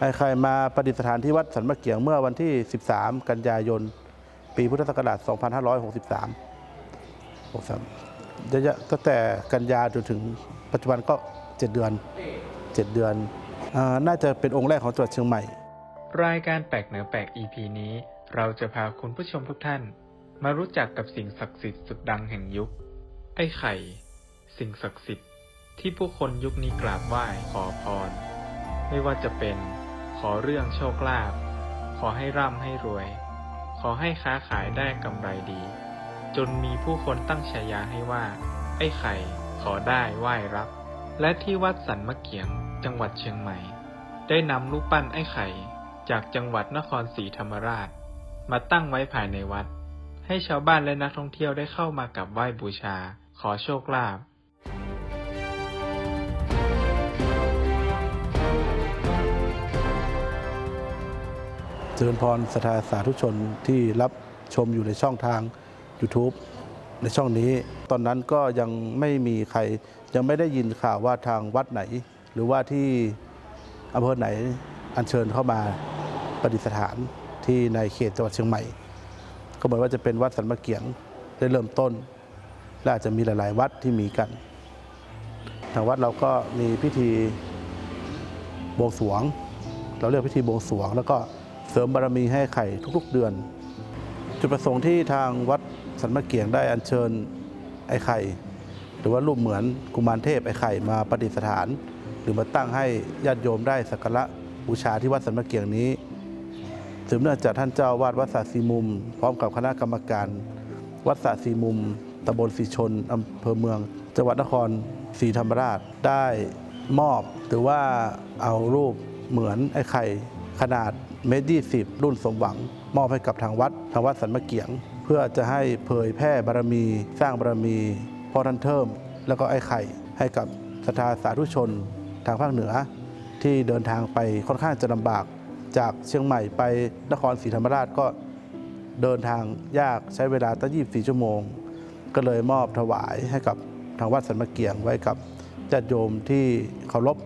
ไอ้ไข่มาประดิษฐานที่วัดสันมะเกียงเมื่อวันที่ 13 กันยายน ปีพุทธศักราช 2563 63ระยะตั้งแต่กันยาจนถึงปัจจุบันก็ 7 เดือน 7 เดือนอาน่าจะเป็นองค์แรกของจังหวัดเชียงใหม่ รายการแปลกเหนือแปลก EP นี้ เราจะพาคุณผู้ชมทุกท่าน มารู้จักกับสิ่งศักดิ์สิทธิ์สุดดังแห่งยุค ไอ้ไข่ สิ่งศักดิ์สิทธิ์ที่ผู้คนยุคนี้กราบไหว้ขอพร ไม่ว่าจะเป็น ขอเรื่องโชคลาภ ขอให้ร่ำให้รวย ขอให้ค้าขายได้กำไรดี จนมีผู้คนตั้งฉายาให้ว่า ไอ้ไข่ ขอได้ไหว้รับ และที่วัดสันมะเกียง จังหวัดเชียงใหม่ ได้นำรูปปั้นไอ้ไข่ จากจังหวัดนครศรีธรรมราช มาตั้งไว้ภายในวัด ให้ชาวบ้านและนักท่องเที่ยวได้เข้ามากราบไหว้บูชา ขอโชคลาภ ริญพรสถาสาธุชนที่รับชมอยู่ในช่องทาง YouTube ในช่องนี้ ตอนนั้นก็ยังไม่มีใคร ยังไม่ได้ยินข่าวว่าทางวัดไหน หรือว่าที่อำเภอไหนอัญเชิญเข้ามาประดิษฐานที่ในเขตจังหวัดเชียงใหม่ ก็เหมือนว่าจะเป็นวัดสันมะเกียงได้เริ่มต้น และอาจจะมีหลาย ๆ วัดที่มีกัน ทางวัดเราก็มีพิธีบวงสรวง เราเรียกพิธีบวงสรวง แล้วก็ เสริมบารมีให้ไข่ทุกๆเดือน จุดประสงค์ที่ทางวัดสันมะเกียงได้อัญเชิญไอ้ไข่ หรือว่ารูปเหมือนกุมารเทพไอ้ไข่มาประดิษฐาน หรือมาตั้งให้ญาติโยมได้สักการะบูชาที่วัดสันมะเกียงนี้สืบเนื่องจากท่านเจ้าวาดวัดสาสีมุม พร้อมกับคณะกรรมการ วัดสาสีมุมตำบลสีชนอำเภอเมือง จังหวัดนครศรีธรรมราชได้มอบหรือว่าเอารูปเหมือนไอ้ไข่ ขนาดเมตรยี่สิบรุ่นสมหวัง มอบให้กับทางวัด ทางวัดสันมะเกียง เพื่อจะให้เผยแพร่บารมี สร้างบารมีพ่อท่านเทิมแล้วก็ไอ้ไข่ให้กับศรัทธาสาธุชนทางภาคเหนือ ที่เดินทางไปค่อนข้างจะลำบาก จากเชียงใหม่ไปนครศรีธรรมราชก็เดินทางยากใช้เวลาตั้ง 24 ชั่วโมง ก็เลยมอบถวายให้กับทางวัดสันมะเกียงไว้กับญาติโยมที่เคารพ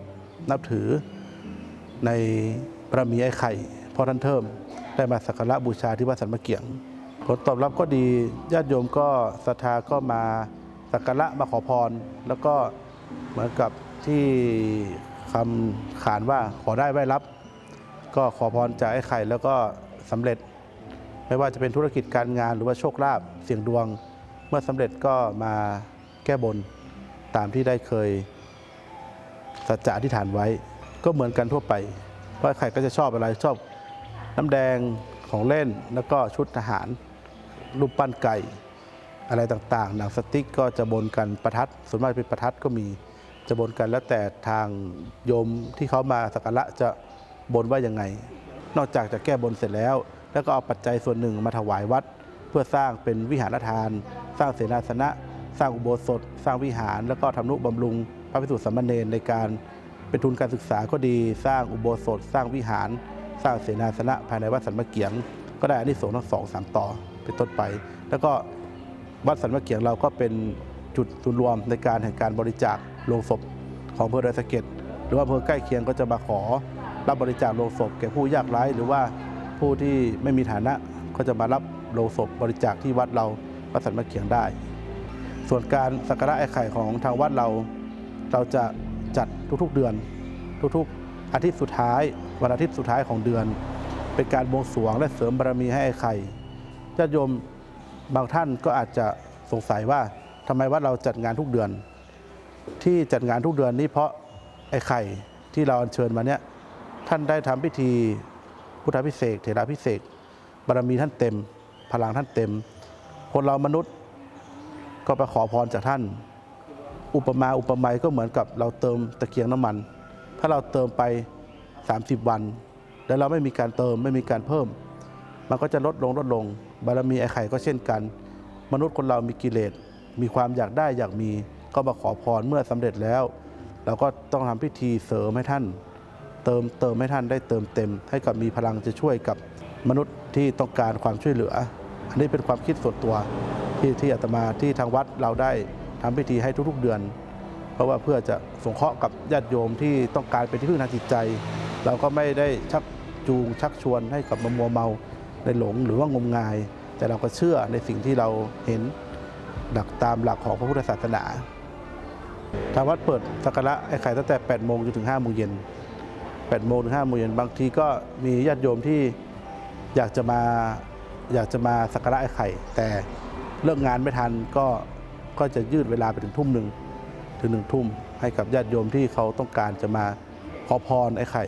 นับถือใน พระมีไอ้ไข่พ่อท่านเทิมได้มาสักการะบูชาที่วัดสันมะเกียง ผลตอบรับก็ดีญาติโยมก็ศรัทธาก็มาสักการะมาขอพร แล้วก็เหมือนกับที่คำขานว่าขอได้ไว้รับ ก็ขอพรจากไอ้ไข่แล้วก็สำเร็จ ไม่ว่าจะเป็นธุรกิจการงานหรือว่าโชคลาภเสี่ยงดวง เมื่อสำเร็จก็มาแก้บนตามที่ได้เคยสัจจะอธิษฐานไว้ก็เหมือนกันทั่วไป เพราะใครก็จะชอบอะไรชอบน้ำแดงของเล่นแล้วก็ชุดทหารรูปปั้นไก่อะไรต่างๆ หนังสติ๊กก็จะบนกันประทัดส่วนมากเป็นประทัดก็มีจะบนกันแล้วแต่ทางโยมที่เขามาสักการะจะบนว่ายังไง นอกจากจะแก้บนเสร็จแล้ว แล้วก็เอาปัจจัยส่วนหนึ่งมาถวายวัด เพื่อสร้างเป็นวิหารทาน สร้างเสนาสนะ สร้างอุโบสถ สร้างวิหาร แล้วก็ทำนุบำรุงพระภิกษุสามเณรในการ เป็นทุนการศึกษาก็ดีสร้างอุโบสถ สร้างวิหาร สร้างเสนาสนะภายในวัดสันมะเกียง ก็ได้อานิสงส์ทั้งสองสามต่อเป็นต้นไป แล้วก็วัดสันมะเกียงเราก็เป็นจุดศูนย์รวมในการแห่งการบริจาคโลงศพของอำเภอดอยสะเก็ดหรือว่าอำเภอใกล้เคียงก็จะมาขอรับบริจาคโลงศพแก่ผู้ยากไร้หรือว่าผู้ที่ไม่มีฐานะก็จะมารับโลงศพบริจาคที่วัดเราวัดสันมะเกียงได้ ส่วนการสักการะไอ้ไข่ของทางวัดเรา เราจะ จัดทุกๆเดือน ทุกๆ อาทิตย์สุดท้าย วันอาทิตย์สุดท้ายของเดือน เป็นการบวงสรวงและเสริมบารมีให้ไอ้ไข่ญาติโยมบางท่านก็อาจจะสงสัยว่าทำไมวัดเราจัดงานทุกเดือน ที่จัดงานทุกเดือนนี้เพราะไอ้ไข่ที่เราอัญเชิญมาเนี่ยท่านได้ทำพิธีพุทธพิเศษเถราพิเศษบารมีท่านเต็ม พลังท่านเต็ม คนเรามนุษย์ก็ไปขอพรจากท่าน อุปมาอุปไมยก็เหมือนกับเราเติมตะเกียงน้ำมัน ถ้าเราเติมไป 30 วัน แล้วเราไม่มีการเติมไม่มีการเพิ่ม มันก็จะลดลงลดลง บารมีไอ้ไข่ก็เช่นกัน มนุษย์คนเรามีกิเลสมีความอยากได้อยากมีก็มาขอพรเมื่อสำเร็จแล้ว เราก็ต้องทำพิธีเสริมให้ท่าน เติมเติมให้ท่านได้เติมเต็ม ให้กับมีพลังจะช่วยกับมนุษย์ที่ต้องการความช่วยเหลือ อันนี้เป็นความคิดส่วนตัวที่ที่อาตมาที่ทางวัดเราได้ ทำพิธีให้ทุกๆเดือน เพราะว่าเพื่อจะสงเคราะห์กับญาติโยมที่ต้องการเป็นที่พึ่งทางจิตใจ เราก็ไม่ได้ชักจูงชักชวนให้กับมามัวเมาในหลงหรือว่างมงาย แต่เราก็เชื่อในสิ่งที่เราเห็นหลักตามหลักของพระพุทธศาสนาทางวัดเปิดสักการะไอ้ไข่ตั้งแต่ 8 โมงจนถึง 5 โมงเย็น 8 โมงถึง 5 โมงเย็น บางทีก็มีญาติโยมที่อยากจะมาอยากจะมาสักการะไอ้ไข่ แต่เลิกงานไม่ทันก็ ก็จะยืดเวลาไปถึงทุ่มหนึ่งถึงหนึ่งทุ่มให้กับญาติโยมที่เขาต้องการจะมาขอพรไอ้ไข่